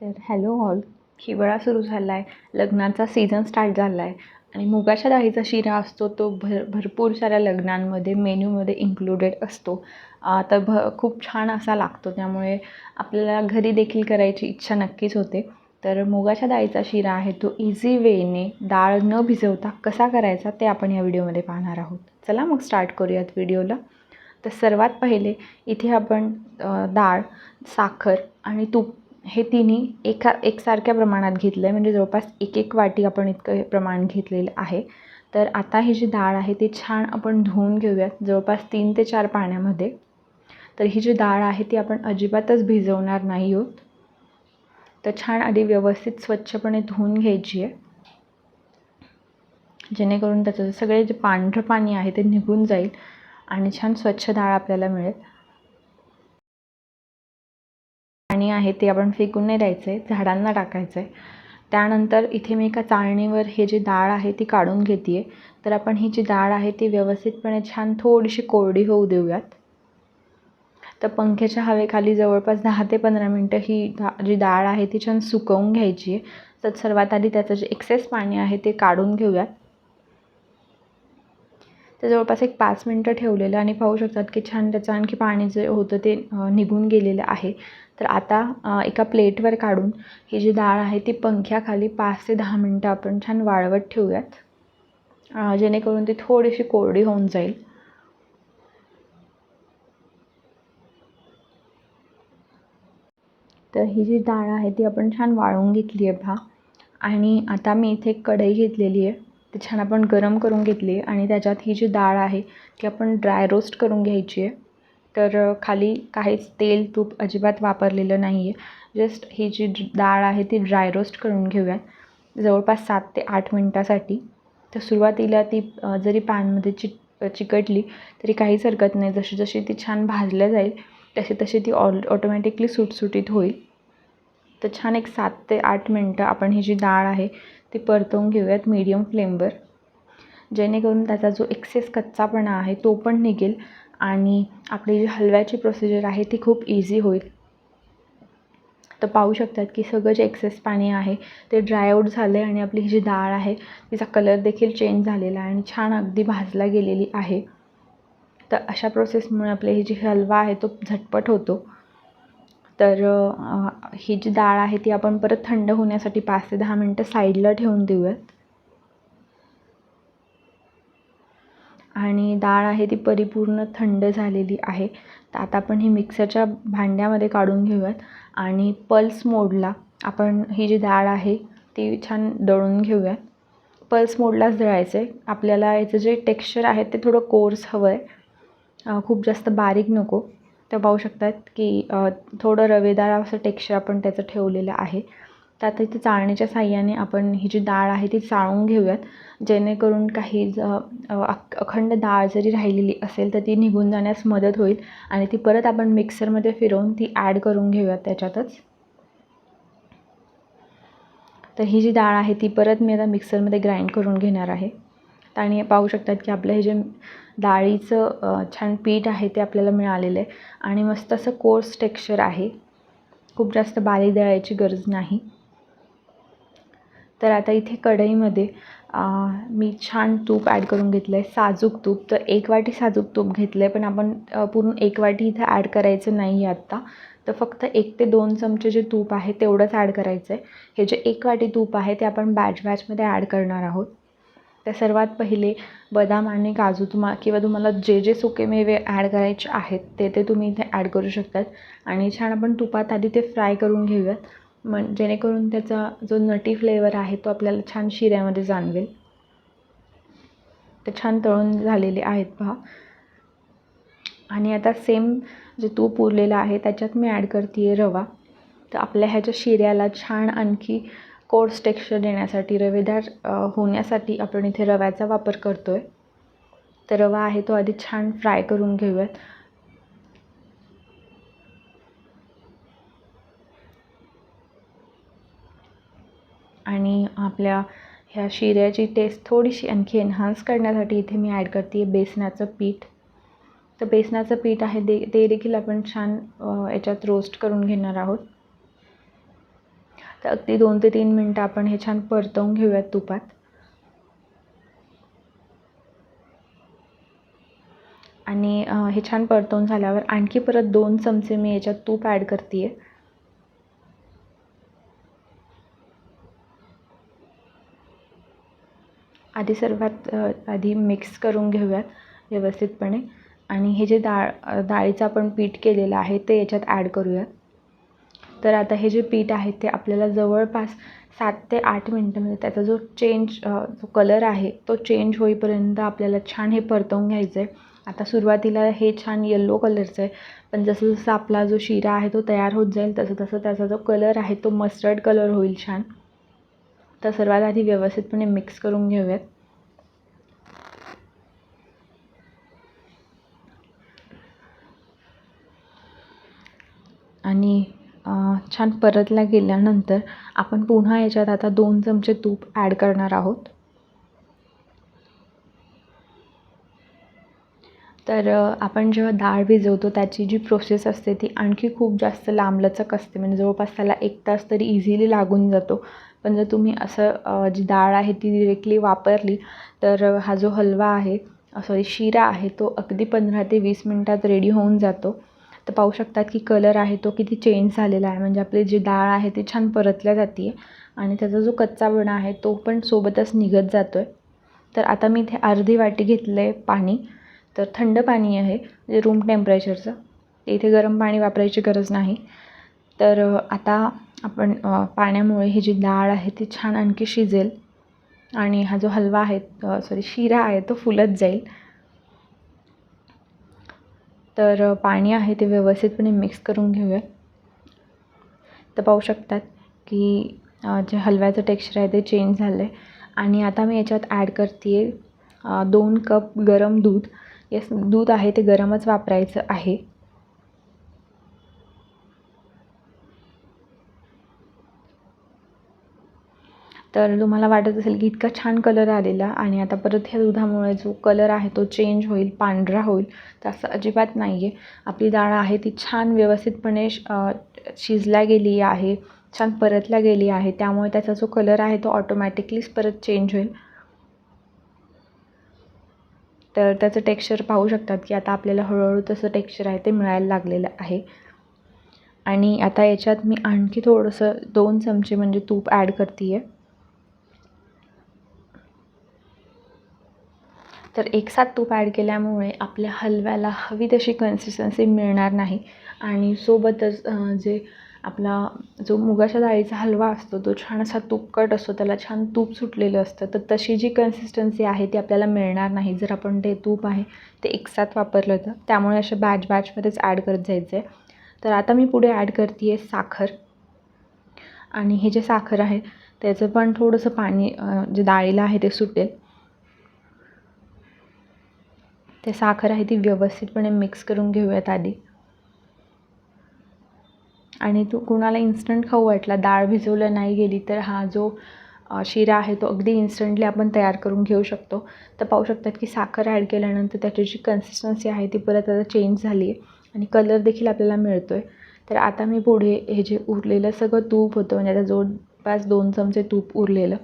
तर hello all हिवाळा सुरू झाला आहे लग्नाचा सीझन स्टार्ट झाला आहे आणि मुगाच्या डाळीचा शिरा असतो तो भर भरपूर साऱ्या लग्नांमध्ये मेन्यूमध्ये इन्क्लुडेड असतो. तर भ खूप छान असा लागतो त्यामुळे आपल्याला घरी देखील करायची इच्छा नक्कीच होते. तर मुगाच्या डाळीचा शिरा आहे तो इझी वेने डाळ न भिजवता कसा करायचा ते आपण या व्हिडिओमध्ये पाहणार आहोत. चला मग स्टार्ट करूयात व्हिडिओला. तर सर्वात पहिले इथे आपण डाळ साखर आणि तूप हे तिन्ही एका एकसारख्या प्रमाणात घेतलं आहे म्हणजे जवळपास एक एक वाटी आपण इतकं हे प्रमाण घेतलेलं आहे. तर आता ही जी डाळ आहे ती छान आपण धुवून घेऊयात. जवळपास तीन ते चार पाण्यामध्ये. तर ही जी डाळ आहे ती आपण अजिबातच भिजवणार नाही आहोत. तर छान आधी व्यवस्थित स्वच्छपणे धुवून घ्यायची आहे. जेणेकरून त्याचं सगळे जे पांढरं पाणी आहे ते निघून जाईल आणि छान स्वच्छ डाळ आपल्याला मिळेल. पाणी आहे ते आपण फेकून नाही द्यायचं आहे झाडांना टाकायचं आहे त्यानंतर इथे मी एका चाळणीवर हे जी डाळ आहे ती काढून घेते आहे तर आपण ही जी डाळ आहे ती व्यवस्थितपणे छान थोडीशी कोरडी होऊ देऊयात. तर पंख्याच्या हवेखाली जवळपास दहा ते पंधरा मिनटं ही दा जी डाळ आहे ती छान सुकवून घ्यायची आहे तर सर्वात आधी त्याचं जे एक्सेस पाणी आहे ते काढून घेऊयात. ते जवळपास एक पाच मिनटं ठेवलेलं आणि पाहू शकतात की छान त्याचं आणखी पाणी जे होतं ते निघून गेलेलं आहे. तर आता एका प्लेटवर काढून ही जी डाळ आहे ती पंख्याखाली पाच ते दहा मिनटं आपण छान वाळवत ठेवूयात. जेणेकरून ती थोडीशी कोरडी होऊन जाईल. तर ही जी डाळ आहे ती आपण छान वाळवून घेतली आहे भा आणि आता मी इथे एक कढई घेतलेली आहे. ती छान आपण गरम करून घेतली आणि त्याच्यात ही जी डाळ आहे ती आपण ड्राय रोस्ट करून घ्यायची आहे. तर खाली काहीच तेल तूप अजिबात वापरलेलं नाही आहे जस्ट ही जी डाळ आहे ती ड्राय रोस्ट करून घेऊयात. जवळपास सात ते आठ मिनटासाठी. तर सुरुवातीला ती जरी पॅनमध्ये चिट चिकटली तरी काहीच हरकत नाही. जशी जशी ती छान भाजल्या जाईल तशी तशी ती ऑल ऑटोमॅटिकली सुटसुटीत होईल. तर छान एक सात ते आठ मिनटं आपण ही जी डाळ आहे ती परतवून घेऊयात मीडियम फ्लेमवर जेणेकरून त्याचा जो एक्सेस कच्चापणा आहे तो पण निघेल आणि आपली जी हलव्याची प्रोसिजर आहे ती खूप इझी होईल. तर पाहू शकतात की सगळं जे एक्सेस पाणी आहे ते ड्राय झालं आहे आणि आपली ही जी डाळ आहे तिचा कलर देखील चेंज झालेला आहे आणि छान अगदी भाजला गेलेली आहे. तर अशा प्रोसेसमुळे आपली ही जी हलवा आहे तो झटपट होतो. तर ही जी डाळ आहे ती आपण परत थंड होण्यासाठी पाच ते दहा मिनटं साईडला ठेवून देऊयात. आणि डाळ आहे ती परिपूर्ण थंड झालेली आहे. तर आता आपण ही मिक्सरच्या भांड्यामध्ये काढून घेऊयात आणि पल्स मोडला आपण ही जी डाळ आहे ती छान दळून घेऊयात. पल्स मोडलाच दळायचं आहे आपल्याला याचं जे टेक्स्चर आहे ते थोडं कोर्स हवं आहे खूप जास्त बारीक नको. तर पाहू शकतात की थोडं रवेदार असं टेक्स्चर आपण त्याचं ठेवलेलं आहे. तर आता इथे चाळणीच्या साह्याने आपण ही जी डाळ आहे ती चाळून घेऊयात. जेणेकरून काही ज अखंड डाळ जरी राहिलेली असेल तर ती निघून जाण्यास मदत होईल आणि ती परत आपण मिक्सरमध्ये फिरवून ती ॲड करून घेऊयात त्याच्यातच. तर ही जी डाळ आहे ती परत मी आता मिक्सरमध्ये ग्राइंड करून घेणार आहे. आणि पाहू शकतात की आपलं हे जे डाळीचं छान पीठ आहे ते आपल्याला मिळालेलं आहे. आणि मस्त असं कोर्स टेक्स्चर आहे. खूप जास्त बाली दळायची गरज नाही. तर आता इथे कढईमध्ये मी छान तूप ॲड करून घेतलं आहे साजूक तूप. तर एक वाटी साजूक तूप घेतलं आहे पण आपण पूर्ण एक वाटी इथे ॲड करायचं नाही आहे आत्ता. तर फक्त एक ते दोन चमचे जे तूप आहे तेवढंच ॲड करायचं आहे हे जे एक वाटी तूप आहे ते आपण बॅच बॅचमध्ये ॲड करणार आहोत. तर सर्वात पहिले बदाम आणि काजू तुम्हा किंवा तुम्हाला जे जे सुके मेवे ॲड करायचे आहेत ते ते तुम्ही इथे ॲड करू शकतात. आणि छान आपण तुपात आधी ते फ्राय करून घेऊयात. मग जेणेकरून त्याचा जो नटी फ्लेवर आहे तो आपल्याला छान शिऱ्यामध्ये जाणवेल. ते छान तळून झालेले आहेत पहा. आणि आता सेम जे तूप उरलेलं आहे त्याच्यात मी ॲड करते आहे रवा. तर आपल्या ह्याच्या शिऱ्याला छान आणखी कोर्स टेक्स्चर देण्यासाठी रवेदार होण्यासाठी आपण इथे रव्याचा वापर करतो आहे तर रवा आहे तो आधी छान फ्राय करून घेऊयात. आणि आपल्या ह्या शिऱ्याची टेस्ट थोडीशी आणखी एन्हान्स करण्यासाठी इथे मी ॲड करते आहे बेसनाचं पीठ. तर बेसनाचं पीठ आहे दे ते देखील आपण छान याच्यात रोस्ट करून घेणार आहोत. तर अगदी दोन ते तीन मिनटं आपण हे छान परतवून घेऊयात तुपात. आणि हे छान परतवून झाल्यावर आणखी परत दोन चमचे मी याच्यात तूप ॲड करते आहे आधी सर्वात आधी मिक्स करून घेऊयात व्यवस्थितपणे. आणि हे जे डाळ डाळीचं आपण पीठ केलेलं आहे ते याच्यात ॲड करूयात. तर आता हे जे पीठ आहे ते आपल्याला जवळपास सात ते आठ मिनटं त्याचा जो चेंज जो कलर आहे तो चेंज होईपर्यंत आपल्याला छान हे परतवून घ्यायचं आहे आता सुरुवातीला हे छान येल्लो कलरचं आहे. पण जसं जसं आपला जो शिरा आहे तो तयार होत जाईल तसं तसं त्याचा जो कलर आहे तो मस्टर्ड कलर होईल छान. तर सर्वात आधी व्यवस्थितपणे मिक्स करून घेऊयात. आणि छान परतल्या गेल्यानंतर आपण पुन्हा याच्यात आता दोन चमचे तूप ॲड करणार आहोत. तर आपण जेव्हा डाळ भिजवतो त्याची जी प्रोसेस असते ती आणखी खूप जास्त लांबलचक असते. म्हणजे जवळपास त्याला एक तास तरी इझिली लागून जातो. पण जर तुम्ही असं जी डाळ आहे ती डिरेक्टली वापरली तर हा जो हलवा आहे सॉरी शिरा आहे तो अगदी पंधरा ते वीस मिनटात रेडी होऊन जातो. तर पाहू शकतात की कलर आहे तो किती चेंज झालेला आहे. म्हणजे आपली जी डाळ आहे ती छान परतल्या जाते आहे आणि त्याचा जो कच्चा वणा आहे तो पण सोबतच निघत जातो आहे तर आता मी इथे अर्धी वाटी घेतलं आहे पाणी. तर थंड पाणी आहे म्हणजे रूम टेम्परेचरचं इथे गरम पाणी वापरायची गरज नाही. तर आता आपण पाण्यामुळे ही जी डाळ आहे ती छान आणखी शिजेल. आणि हा जो हलवा आहे सॉरी शिरा आहे तो फुलत जाईल. तर पाणी आहे ते व्यवस्थितपणे मिक्स करून घेऊया. तर पाहू शकतात की जे हलव्याचं टेक्स्चर आहे ते चेंज झालं आहे आणि आता मी याच्यात ॲड करते आहे दोन कप गरम दूध. येस दूध आहे ते गरमच वापरायचं आहे. तर तुम्हाला वाटत असेल की इतका छान कलर आलेला आणि आता परत ह्या दुधामुळे जो कलर आहे तो चेंज होईल पांढरा होईल तर असं अजिबात नाही आहे आपली डाळ आहे ती छान व्यवस्थितपणे शिजल्या गेली आहे छान परतल्या गेली आहे. त्यामुळे त्याचा जो कलर आहे तो ऑटोमॅटिकलीच परत चेंज होईल. तर त्याचं टेक्स्चर पाहू शकतात की आता आपल्याला हळूहळू तसं टेक्स्चर आहे ते मिळायला लागलेलं आहे. आणि आता याच्यात मी आणखी थोडंसं दोन चमचे म्हणजे तूप ॲड करते आहे तर एकसाथ तूप ॲड केल्यामुळे आपल्या हलव्याला हवी तशी कन्सिस्टन्सी मिळणार नाही. आणि सोबतच जे आपला जो मुगाच्या डाळीचा हलवा असतो तो छान असा तुपकट असतो त्याला छान तूप सुटलेलं असतं तर तशी जी कन्सिस्टन्सी आहे ती आपल्याला मिळणार नाही. जर आपण ते तूप आहे ते एकसाथ वापरलं तर त्यामुळे अशा बॅच बॅचमध्येच ॲड करत जायचं आहे तर आता मी पुढे ॲड करते आहे साखर. आणि हे जे साखर आहे त्याचं पण थोडंसं पाणी जे डाळीला आहे ते सुटेल. ते साखर आहे ती व्यवस्थितपणे मिक्स करून घेऊयात आधी. आणि तो कुणाला इन्स्टंट खाऊ वाटला डाळ भिजवलं नाही गेली तर हा जो शिरा आहे तो अगदी इन्स्टंटली आपण तयार करून घेऊ शकतो. तर पाहू शकतात की साखर ॲड केल्यानंतर त्याची जी कन्सिस्टन्सी आहे ती परत आता चेंज झाली आहे आणि कलर देखील आपल्याला मिळतो आहे तर आता मी पुढे हे जे उरलेलं सगळं तूप होतं म्हणजे आता जवळपास दोन चमचे तूप उरलेलं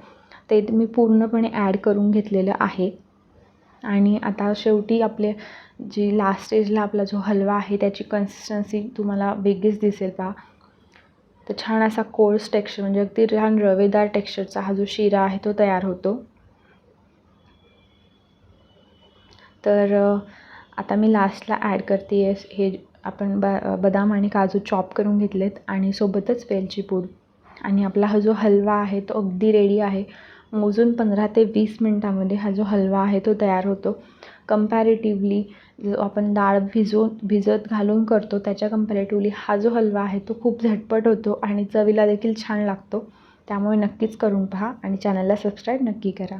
ते मी पूर्णपणे ॲड करून घेतलेलं आहे. आणि आता शेवटी आपले जी लास्ट स्टेजला आपला जो हलवा आहे त्याची कन्सिस्टन्सी तुम्हाला वेगळीच दिसेल पहा. तर छान असा कोर्स टेक्स्चर म्हणजे अगदी छान रवेदार टेक्स्चरचा हा जो शिरा आहे तो तयार होतो. तर आता मी लास्टला ॲड करते आहे हे आपण ब बदाम आणि काजू चॉप करून घेतलेत आणि सोबतच वेलची पूड. आणि आपला हा जो हलवा आहे तो अगदी रेडी आहे. मोजून पंधरा ते वीस मिनटामध्ये हा जो हलवा आहे तो तयार होतो. कंपॅरेटिवली जो आपण डाळ भिजवून भिजत घालून करतो त्याच्या कम्पॅरेटिव्हली हा जो हलवा आहे तो खूप झटपट होतो आणि चवीला देखील छान लागतो. त्यामुळे नक्कीच करून पहा आणि चॅनलला सबस्क्राईब नक्की करा.